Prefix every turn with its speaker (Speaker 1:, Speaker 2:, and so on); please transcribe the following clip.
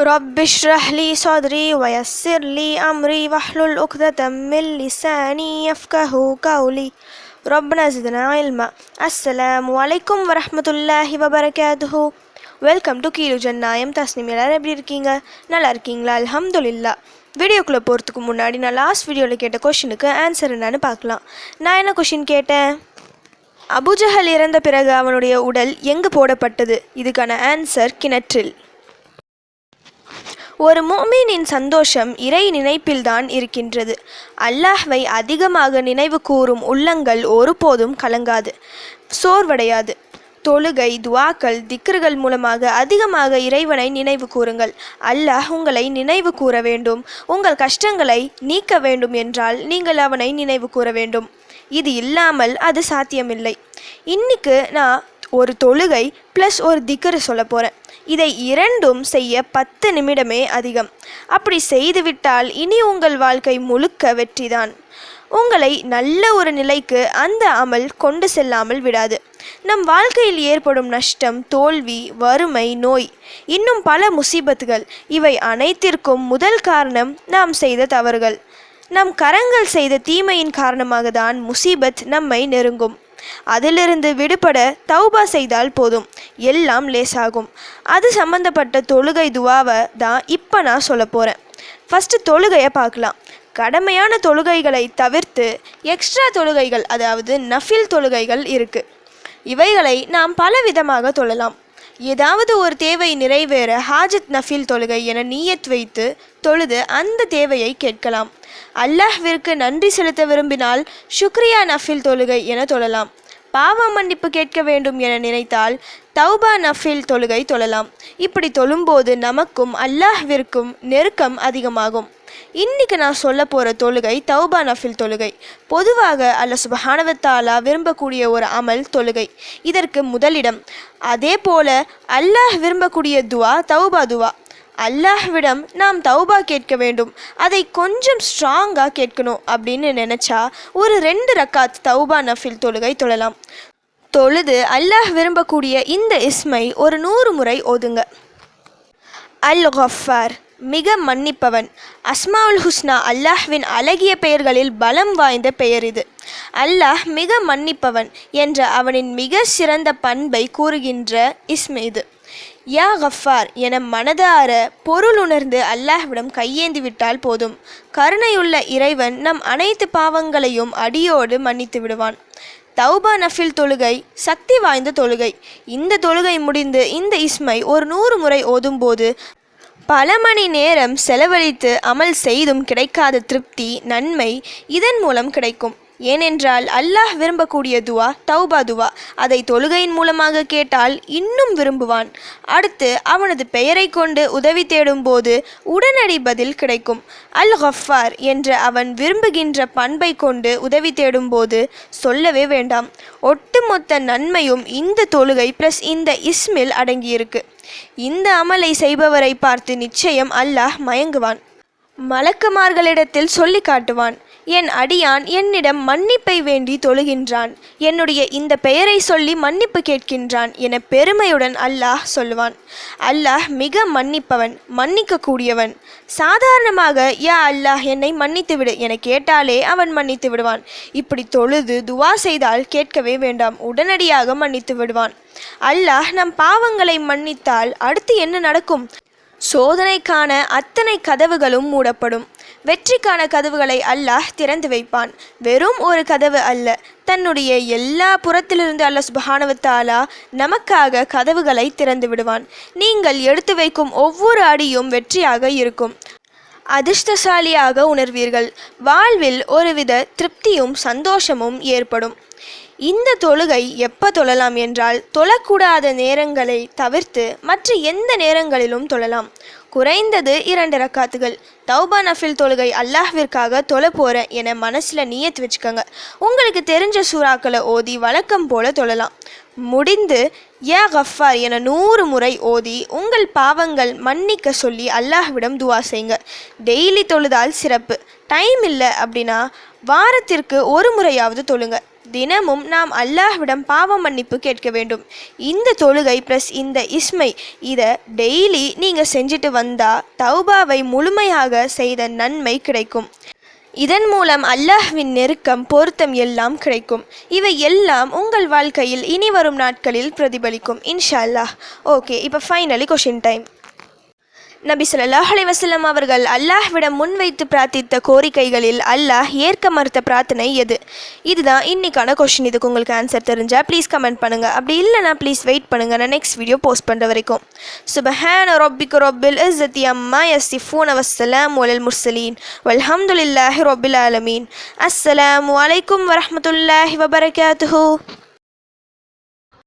Speaker 1: رب اشرح لي صدري ويسر لي أمري واحلل عقدة من لساني يفقه قولي ربنا زدنا علما السلام عليكم ورحمة الله وبركاته welcome to கீழு ஜன்னாயம் தஸ்னிம் எல்லாரும் எப்படி இருக்கீங்க நல்லா இருக்கீங்களா அலமதுல்லா வீடியோக்குள்ளே போகிறதுக்கு முன்னாடி நான் லாஸ்ட் வீடியோவில் கேட்ட கொஷினுக்கு ஆன்சர் என்னன்னு பார்க்கலாம் நான் என்ன கொஷின் கேட்டேன் அபுஜஹல் இறந்த பிறகு அவனுடைய உடல் எங்கு போடப்பட்டது இதுக்கான ஆன்சர் கிணற்றில்
Speaker 2: ஒரு மோமீனின் சந்தோஷம் இறை நினைப்பில்தான் இருக்கின்றது அல்லாஹ்வை அதிகமாக நினைவு கூறும் உள்ளங்கள் ஒருபோதும் கலங்காது சோர்வடையாது தொழுகை துவாக்கள் திக்ருகள் மூலமாக அதிகமாக இறைவனை நினைவு கூறுங்கள் அல்லாஹ் உங்களை நினைவு கூற வேண்டும் உங்கள் கஷ்டங்களை நீக்க வேண்டும் என்றால் நீங்கள் அவனை நினைவு கூற வேண்டும் இது இல்லாமல் அது சாத்தியமில்லை இன்னைக்கு நான் ஒரு தொழுகை ப்ளஸ் ஒரு திக்கரு சொல்ல போகிறேன் இதை இரண்டும் செய்ய பத்து நிமிடமே அதிகம் அப்படி செய்துவிட்டால் இனி உங்கள் வாழ்க்கை முழுக்க வெற்றிதான் உங்களை நல்ல ஒரு நிலைக்கு அந்த அமல் கொண்டு செல்லாமல் விடாது நம் வாழ்க்கையில் ஏற்படும் நஷ்டம் தோல்வி வறுமை நோய் இன்னும் பல முசீபத்துகள் இவை அனைத்திற்கும் முதல் காரணம் நாம் செய்த தவறுகள் நம் கரங்கள் செய்த தீமையின் காரணமாக தான் முசீபத் நம்மை நெருங்கும் அதிலிருந்து விடுபட தௌபா செய்தால் போதும் எல்லாம் லேசாகும் அது சம்மந்தப்பட்ட தொழுகை துவாவை தான் இப்போ நான் சொல்ல போகிறேன் ஃபஸ்ட்டு தொழுகையை பார்க்கலாம் கடமையான தொழுகைகளை தவிர்த்து எக்ஸ்ட்ரா தொழுகைகள் அதாவது நஃபில் தொழுகைகள் இருக்குது இவைகளை நாம் பலவிதமாக தொழலாம் ஏதாவது ஒரு தேவை நிறைவேற ஹாஜத் நஃபில் தொழுகை என நீயத் வைத்து தொழுது அந்த தேவையை கேட்கலாம் அல்லாஹ்விற்கு நன்றி செலுத்த விரும்பினால் சுக்ரியா நஃபில் தொழுகை என தொழலாம் பாவ மன்னிப்பு கேட்க வேண்டும் என நினைத்தால் தௌபா நஃபில் தொழுகை தொழலாம் இப்படி தொழும்போது நமக்கும் அல்லாஹ்விற்கும் நெருக்கம் அதிகமாகும் இன்னைக்கு நான் சொல்ல போகிற தொழுகை தௌபா நஃபில் தொழுகை பொதுவாக அல்ல சுபஹானவத்தாலா விரும்பக்கூடிய ஒரு அமல் தொழுகை இதற்கு முதலிடம் அதே போல அல்லாஹ் விரும்பக்கூடிய துவா தௌபா துவா அல்லாஹ்விடம் நாம் தௌபா கேட்க வேண்டும் அதை கொஞ்சம் ஸ்ட்ராங்காக கேட்கணும் அப்படின்னு நினச்சா ஒரு ரெண்டு ரக்காத் தௌபா நஃபில் தொழுகை தொழலாம் தொழுது அல்லாஹ் விரும்பக்கூடிய இந்த இஸ்மை ஒரு நூறு முறை ஓதுங்க அல் ஹஃபார் மிக மன்னிப்பவன் அஸ்மாவுல் ஹுஸ்னா அல்லாஹ்வின் அழகிய பெயர்களில் பலம் வாய்ந்த பெயர் இது அல்லாஹ் மிக மன்னிப்பவன் என்ற அவனின் மிக சிறந்த பண்பை கூறுகின்ற இஸ்மை இது யா கஃபார் என மனதார பொருள் உணர்ந்து அல்லாஹ்விடம் கையேந்தி விட்டால் போதும் கருணையுள்ள இறைவன் நம் அனைத்து பாவங்களையும் அடியோடு மன்னித்து விடுவான் தௌபா நஃபில் தொழுகை சக்தி வாய்ந்த தொழுகை இந்த தொழுகை முடிந்து இந்த இஸ்மை ஒரு நூறு முறை ஓதும்போது பல மணி நேரம் செலவழித்து அமல் செய்தும் கிடைக்காத திருப்தி நன்மை இதன் மூலம் கிடைக்கும் ஏனென்றால் அல்லாஹ் விரும்பக்கூடிய துவா தௌபா துவா அதை தொழுகையின் மூலமாக கேட்டால் இன்னும் விரும்புவான் அடுத்து அவனது பெயரை கொண்டு உதவி தேடும் போது உடனடி பதில் கிடைக்கும் அல் ஹஃபார் என்ற அவன் விரும்புகின்ற பண்பை கொண்டு உதவி தேடும் போது சொல்லவே வேண்டாம் ஒட்டுமொத்த நன்மையும் இந்த தொழுகை ப்ளஸ் இந்த இஸ்மில் அடங்கியிருக்கு இந்த அமலை செய்பவரை பார்த்து நிச்சயம் அல்லாஹ் மயங்குவான் மலக்குமார்களிடத்தில் சொல்லி காட்டுவான் என் அடியான் என்னிடம் மன்னிப்பை வேண்டி தொழுகின்றான் என்னுடைய இந்த பெயரை சொல்லி மன்னிப்பு கேட்கின்றான் என பெருமையுடன் அல்லாஹ் சொல்வான் அல்லாஹ் மிக மன்னிப்பவன் மன்னிக்கக்கூடியவன் சாதாரணமாக யா அல்லாஹ் என்னை மன்னித்து விடு என கேட்டாலே அவன் மன்னித்து விடுவான் இப்படி தொழுது துவா செய்தால் கேட்கவே வேண்டாம் உடனடியாக மன்னித்து விடுவான் அல்லாஹ் நம் பாவங்களை மன்னித்தால் அடுத்து என்ன நடக்கும் சோதனைக்கான அத்தனை கதவுகளும் மூடப்படும் வெற்றிக்கான கதவுகளை அல்லாஹ் திறந்து வைப்பான் வெறும் ஒரு கதவு அல்ல தன்னுடைய எல்லா புறத்திலிருந்து அல்ல சுபானவத்தாலா நமக்காக கதவுகளை திறந்து விடுவான் நீங்கள் எடுத்து வைக்கும் ஒவ்வொரு அடியும் வெற்றியாக இருக்கும் அதிர்ஷ்டசாலியாக உணர்வீர்கள் வாழ்வில் ஒருவித திருப்தியும் சந்தோஷமும் ஏற்படும் இந்த தொழுகை எப்போ தொழலாம் என்றால் தொழக்கூடாத நேரங்களை தவிர்த்து மற்ற எந்த நேரங்களிலும் தொழலாம் குறைந்தது இரண்டு ரக்காத்துகள் தௌபா நஃபில் தொழுகை அல்லாஹ்விற்காக தொலை போகிறேன் என மனசில் நீயத்து வச்சுக்கோங்க உங்களுக்கு தெரிஞ்ச சூறாக்களை ஓதி வழக்கம் போல தொழலாம் முடிந்து யா கஃபார் என நூறு முறை ஓதி உங்கள் பாவங்கள் மன்னிக்க சொல்லி அல்லாஹ்விடம் துவா செய்யுங்க டெய்லி தொழுதால் சிறப்பு டைம் இல்லை அப்படின்னா வாரத்திற்கு ஒரு முறையாவது தொழுங்க தினமும் நாம் அல்லாஹ்விடம் பாவ மன்னிப்பு கேட்க வேண்டும் இந்த தொழுகை ப்ளஸ் இந்த இஸ்மை இதை டெய்லி நீங்கள் செஞ்சுட்டு வந்தால் தௌபாவை முழுமையாக செய்த நன்மை கிடைக்கும் இதன் மூலம் அல்லாஹ்வின் நெருக்கம் பொருத்தம் எல்லாம் கிடைக்கும் இவை எல்லாம் உங்கள் வாழ்க்கையில் இனி வரும் நாட்களில் பிரதிபலிக்கும் இன்ஷா அல்லாஹ் ஓகே இப்போ ஃபைனலி கொஷின் டைம் நபி சொல்லாஹ் அலைவசல்லம் அவர்கள் அல்லாஹ்விடம் முன்வைத்து பிரார்த்தித்த கோரிக்கைகளில் அல்லாஹ் ஏற்க மறுத்த பிரார்த்தனை எது இதுதான் இன்னைக்கான கொஷின் இதுக்கு உங்களுக்கு ஆன்சர் தெரிஞ்சால் ப்ளீஸ் கமெண்ட் பண்ணுங்கள் அப்படி இல்லைனா ப்ளீஸ் வெயிட் பண்ணுங்கள் நான் நெக்ஸ்ட் வீடியோ போஸ்ட் பண்ணுற வரைக்கும் சுபஹான் ரொபிக் ரொபில் இஸ்ஸத்தி அம்மா எஸ் ஃபூன் அவசலாம் ஒலல் முர்சலீன் வல்ஹம்துலில்லாஹி ரொபில் ஆலமீன் அஸ்ஸலாம் வலைக்கம் வரமத்துல்லாஹி வபரகாத்து